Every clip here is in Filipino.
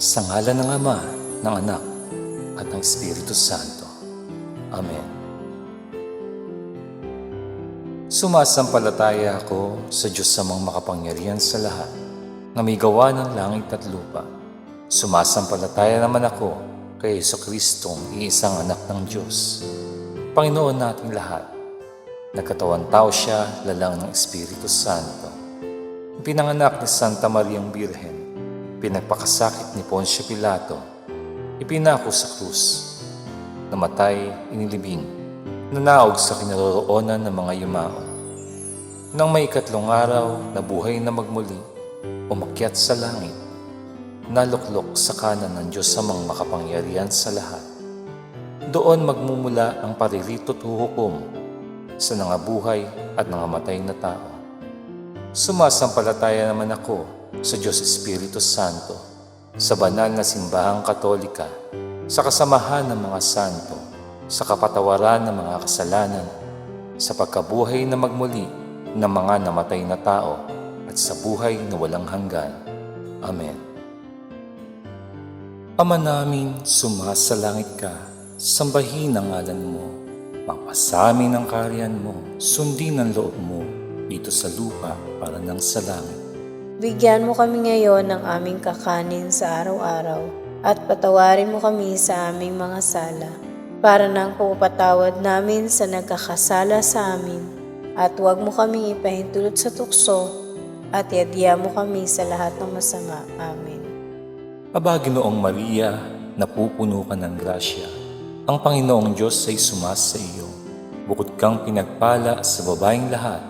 Sa ngala ng Ama, ng Anak, at ng Espiritu Santo. Amen. Sumasampalataya ako sa Diyos sa mga makapangyarihan sa lahat, na may gawa ng langit at lupa. Sumasampalataya naman ako kay Yeso Kristong iisang anak ng Diyos. Panginoon nating lahat, nagkatawan tao siya lalang ng Espiritu Santo. Pinanganak ni Santa Mariang Birhen, pinagpakasakit ni Poncio Pilato, ipinako sa krus, namatay, inilibing, nanaog sa kinaroroonan ng mga yumao. Nang may ikatlong araw na buhay na magmuli, umakyat sa langit, naluklok sa kanan ng Diyos sa mga makapangyarihan sa lahat. Doon magmumula ang paririto't huhukom sa nangabuhay at nangamatay na tao. Sumasampalataya naman ako sa Diyos Espiritu Santo, sa banal na simbahang katolika, sa kasamahan ng mga santo, sa kapatawaran ng mga kasalanan, sa pagkabuhay na magmuli ng mga namatay na tao, at sa buhay na walang hanggan. Amen. Ama namin, sumasalangit ka, sambahin ang ngalan mo, mapasamin ang karyan mo, sundin ang loob mo, dito sa lupa para ng sa langit. Bigyan mo kami ngayon ng aming kakanin sa araw-araw at patawarin mo kami sa aming mga sala para ng pagpapatawad namin sa nagkakasala sa amin at huwag mo kaming ipahintulot sa tukso at yadya mo kami sa lahat ng masama. Amen. Aba, Ginoong Maria, napupuno ka ng grasya. Ang Panginoong Diyos ay sumas sa iyo. Bukod kang pinagpala sa babaeng lahat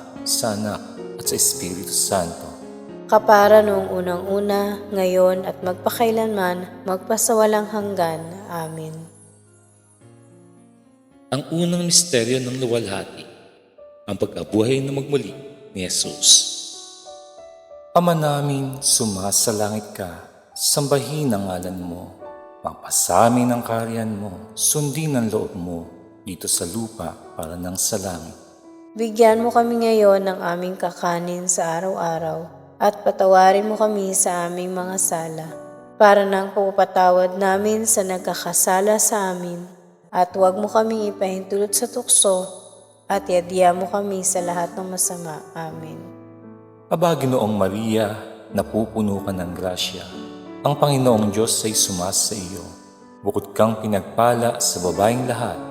sa Anak, at sa Espiritu Santo. Kapara noong unang-una, ngayon at magpakailanman, magpasawalang hanggan. Amen. Ang unang misteryo ng luwalhati, ang pagkabuhay na magmuli ni Jesus. Ama namin, sumasalangit ka, sambahin ang ngalan mo, mapasamin ang karyan mo, sundin ang loob mo, dito sa lupa para ng sa langit. Bigyan mo kami ngayon ng aming kakanin sa araw-araw at patawarin mo kami sa aming mga sala para ng pagpapatawad namin sa nagkakasala sa amin at huwag mo kami ipahintulot sa tukso at yadya mo kami sa lahat ng masama. Amen. Aba, Ginoong Maria, napupuno ka ng grasya. Ang Panginoong Diyos ay sumas sa iyo. Bukod kang pinagpala sa babaeng lahat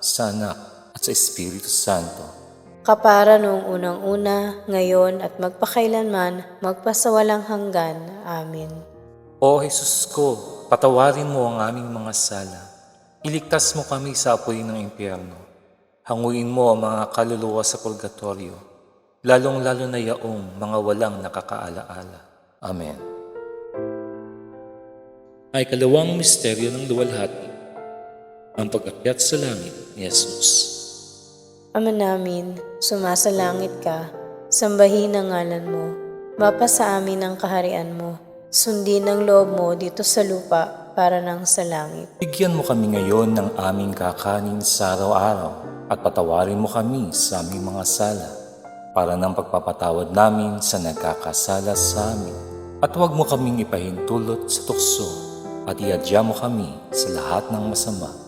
sa anak at sa Espiritu Santo. Kapara noong unang-una, ngayon at magpakailanman, magpasawalang hanggan. Amen. O Jesus ko, patawarin mo ang aming mga sala. Iligtas mo kami sa apoy ng impyerno. Hanguin mo ang mga kaluluwa sa purgatorio, lalong-lalo na yaong mga walang nakakaalaala. Amen. Ay kalawang misteryo ng luwalhati, ang pag-akyat sa langit ni Jesus. Ama namin, sumasalangit ka, sambahin ang ngalan mo, mapasa amin ang kaharian mo, sundin ang loob mo dito sa lupa para nang sa langit. Bigyan mo kami ngayon ng aming kakanin sa araw-araw at patawarin mo kami sa aming mga sala para ng pagpapatawad namin sa nagkakasala sa amin. At huwag mo kaming ipahintulot sa tukso at iadya mo kami sa lahat ng masama.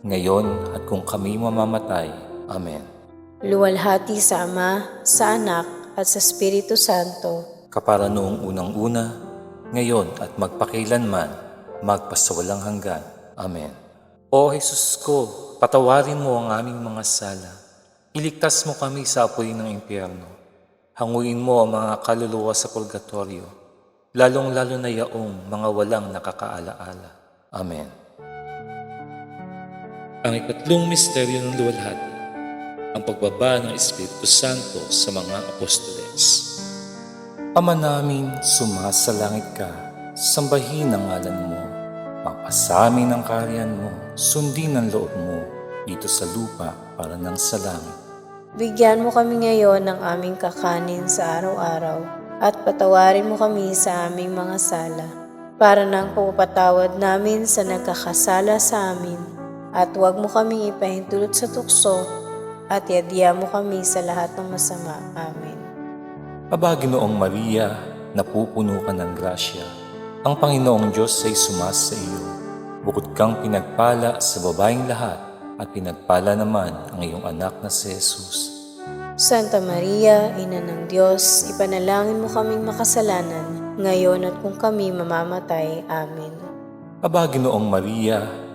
ngayon at kung kami mamamatay. Amen. Luwalhati sa Ama, sa Anak, at sa Espiritu Santo, Kapara noong unang-una, ngayon at magpakailanman, magpasawalang hanggan. Amen. O Jesus ko, patawarin mo ang aming mga sala. Iligtas mo kami sa apoy ng impyerno. Hanguin mo ang mga kaluluwa sa purgatorio, lalong-lalo na yaong mga walang nakakaalaala. Amen. Ang ikatlong misteryo ng luwalhati, ang pagbaba ng Espiritu Santo sa mga apostoles. Ama namin, sumasalangit ka, sambahin ang ngalan mo, papasamin ang kariyan mo, sundin ang loob mo, dito sa lupa para ng sa langit. Bigyan mo kami ngayon ng aming kakanin sa araw-araw at patawarin mo kami sa aming mga sala para ng pagpapatawad namin sa nagkakasala sa amin at huwag mo kaming ipahintulot sa tukso at yadya mo kami sa lahat ng masama. Amen. Aba, Ginoong Maria, napupuno ka ng grasya. Ang Panginoong Diyos ay sumasa iyo. Bukod kang pinagpala sa babaeng lahat at pinagpala naman ang iyong anak na si Jesus. Santa Maria, Ina ng Diyos, ipanalangin mo kaming makasalanan, ngayon at kung kami mamamatay. Amen. Aba, Ginoong Maria,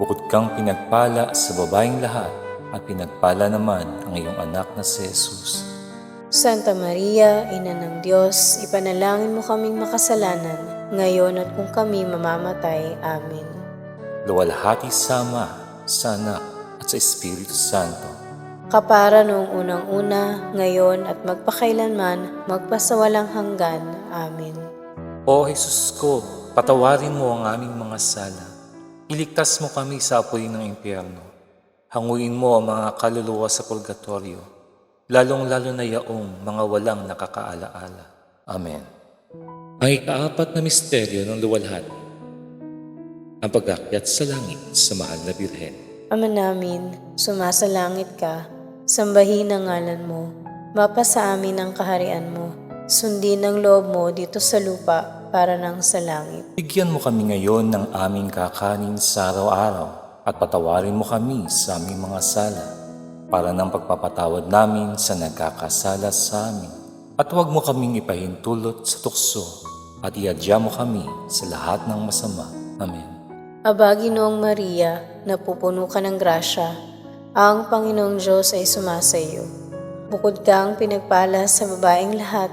Bukod kang pinagpala sa babaeng lahat at pinagpala naman ang iyong anak na si Jesus. Santa Maria, Ina ng Diyos, ipanalangin mo kaming makasalanan, ngayon at kung kami mamamatay. Amen. Luwalhati sa Ama, sa Anak, at sa Espiritu Santo. Kapara noong unang-una, ngayon at magpakailanman, magpasawalang hanggan. Amen. O Jesus ko, patawarin mo ang aming mga sala. Iligtas mo kami sa apoy ng impyerno. Hanguin mo ang mga kaluluwa sa purgatorio, lalong-lalo na yaong mga walang nakakaalaala. Amen. Ang ikaapat na misteryo ng luwalhati, ang pag-akyat sa langit sa mahal na Birhen. Ama namin, sumasalangit ka, sambahin ang ngalan mo, mapasa amin ang kaharian mo, sundin ang loob mo dito sa lupa para nang sa langit. Bigyan mo kami ngayon ng aming kakanin sa araw-araw at patawarin mo kami sa aming mga sala para ng pagpapatawad namin sa nagkakasala sa amin. At huwag mo kaming ipahintulot sa tukso at iadya mo kami sa lahat ng masama. Amen. Aba, Ginoong Maria, napupuno ka ng grasya, ang Panginoong Diyos ay sumasa iyo. Bukod kang pinagpala sa babaeng lahat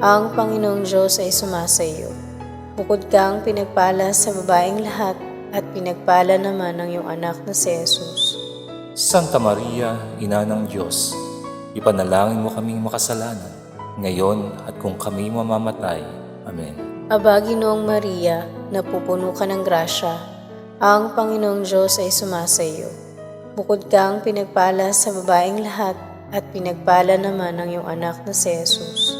ang Panginoong Diyos ay sumasa iyo. Bukod kang pinagpala sa babaeng lahat at pinagpala naman ang iyong anak na si Jesus. Santa Maria, Ina ng Diyos, ipanalangin mo kaming makasalanan, ngayon at kung kami mamamatay. Amen. Aba, Ginoong Maria, napupuno ka ng grasya, ang Panginoong Diyos ay sumasa iyo. Bukod kang pinagpala sa babaeng lahat at pinagpala naman ang iyong anak na si Jesus.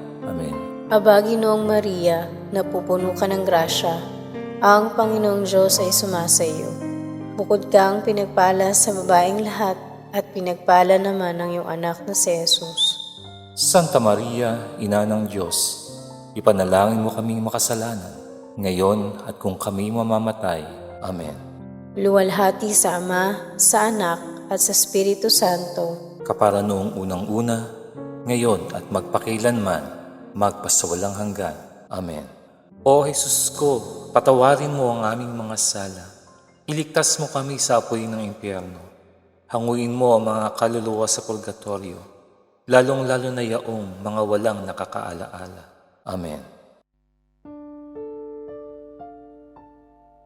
Amen. Aba, Ginoong Maria, napupuno ka ng grasya. Ang Panginoong Diyos ay sumasa iyo. Bukod kang pinagpala sa babaeng lahat at pinagpala naman ng iyong anak na si Jesus. Santa Maria, Ina ng Diyos, ipanalangin mo kaming makasalanan, ngayon at kung kami mamamatay. Amen. Luwalhati sa Ama, sa Anak, at sa Espiritu Santo. Kapara noong unang-una, ngayon at magpakilanman, magpasawalang hanggan. Amen. O Jesus ko, patawarin mo ang aming mga sala. Iligtas mo kami sa apoy ng impyerno. Hanguin mo ang mga kaluluwa sa purgatorio, lalong-lalo na yaong mga walang nakakaalaala. Amen.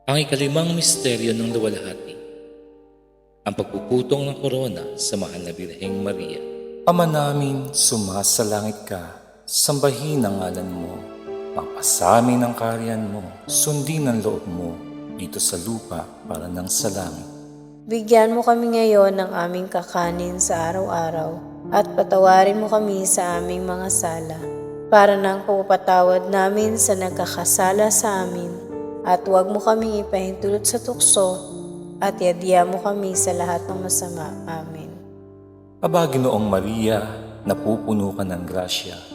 Ang ikalimang misteryo ng luwalhati, ang pagpuputong ng korona sa mahal na Birheng Maria. Ama namin, sumasalangit ka, sambahin ang ngalan mo, pampasamin ang karyan mo, sundin ang loob mo, dito sa lupa para ng sa langit. Bigyan mo kami ngayon ng aming kakanin sa araw-araw at patawarin mo kami sa aming mga sala para ng pagpapatawad namin sa nagkakasala sa amin at huwag mo kami ipahintulot sa tukso at yadya mo kami sa lahat ng masama. Amen. Aba, Ginoong Maria, napupuno ka ng grasya.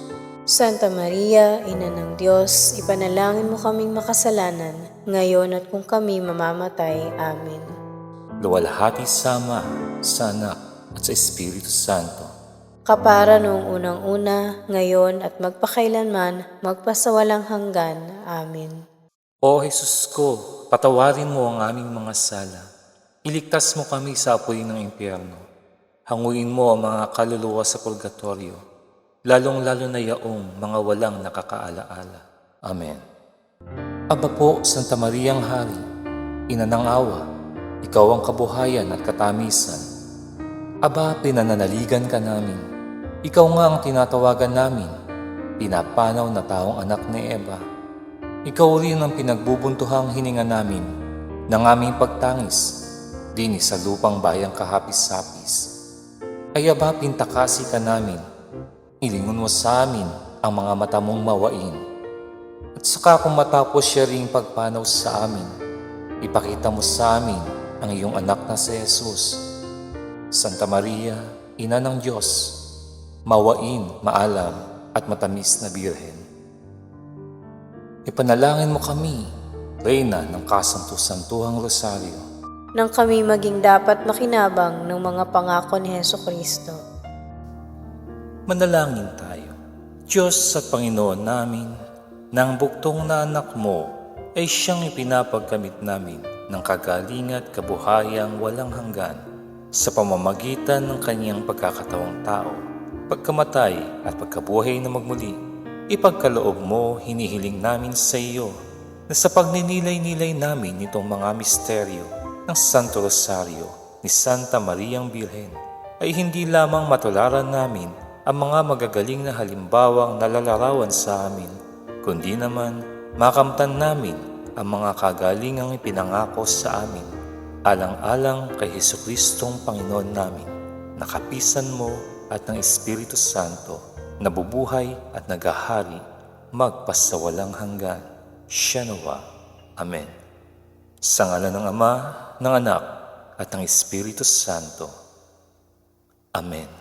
Santa Maria, Ina ng Diyos, ipanalangin mo kaming makasalanan, ngayon at kung kami mamamatay. Amen. Luwalhati sama sa anak at sa Espiritu Santo. kapara noong unang-una, ngayon at magpakailanman, magpasawalang hanggan. Amen. O Jesus ko, patawarin mo ang aming mga sala. Iligtas mo kami sa apoy ng impyerno. Hanguin mo ang mga kaluluwa sa purgatorio, lalong-lalo na yaong mga walang nakakaalaala. Amen. Aba po, Santa Mariang Hari, Ina ng Awa, Ikaw ang kabuhayan at katamisan. Aba, pinananaligan ka namin. Ikaw nga ang tinatawagan namin, pinapanaw na taong anak ni Eva. Ikaw rin ang pinagbubuntuhang hininga namin ng aming pagtangis, din sa lupang bayang kahapis-hapis. Ay aba pintakasi ka namin, ilingon mo sa amin ang mga mata mong mawain. At saka kung matapos siya ring pagpanaw sa amin, ipakita mo sa amin ang iyong anak na si Jesus. Santa Maria, Ina ng Diyos, mawain, maalam at matamis na Birhen. Ipanalangin mo kami, Reyna ng Kasanto-Santuhang Rosario. Nang kami maging dapat makinabang ng mga pangako ni Heso Kristo. Manalangin tayo. Diyos at Panginoon namin, nang buktong na anak mo ay siyang ipinapagkamit namin ng kagaling at kabuhayang walang hanggan sa pamamagitan ng kanyang pagkakatawang tao, pagkamatay at pagkabuhay na magmuli. Ipagkaloob mo, hinihiling namin sa iyo na sa pagninilay-nilay namin nitong mga misteryo ng Santo Rosario ni Santa Mariang Birhen ay hindi lamang matularan namin ang mga magagaling na halimbawang nalalarawan sa amin, kundi naman makamtan namin ang mga kagalingang ipinangako sa amin, alang-alang kay Heso Kristong Panginoon namin, nakapisan mo at ng Espiritu Santo, nabubuhay at nagahari, magpasawalang hanggan. Siya. Amen. Sa ngalan ng Ama, ng Anak, at ng Espiritu Santo. Amen.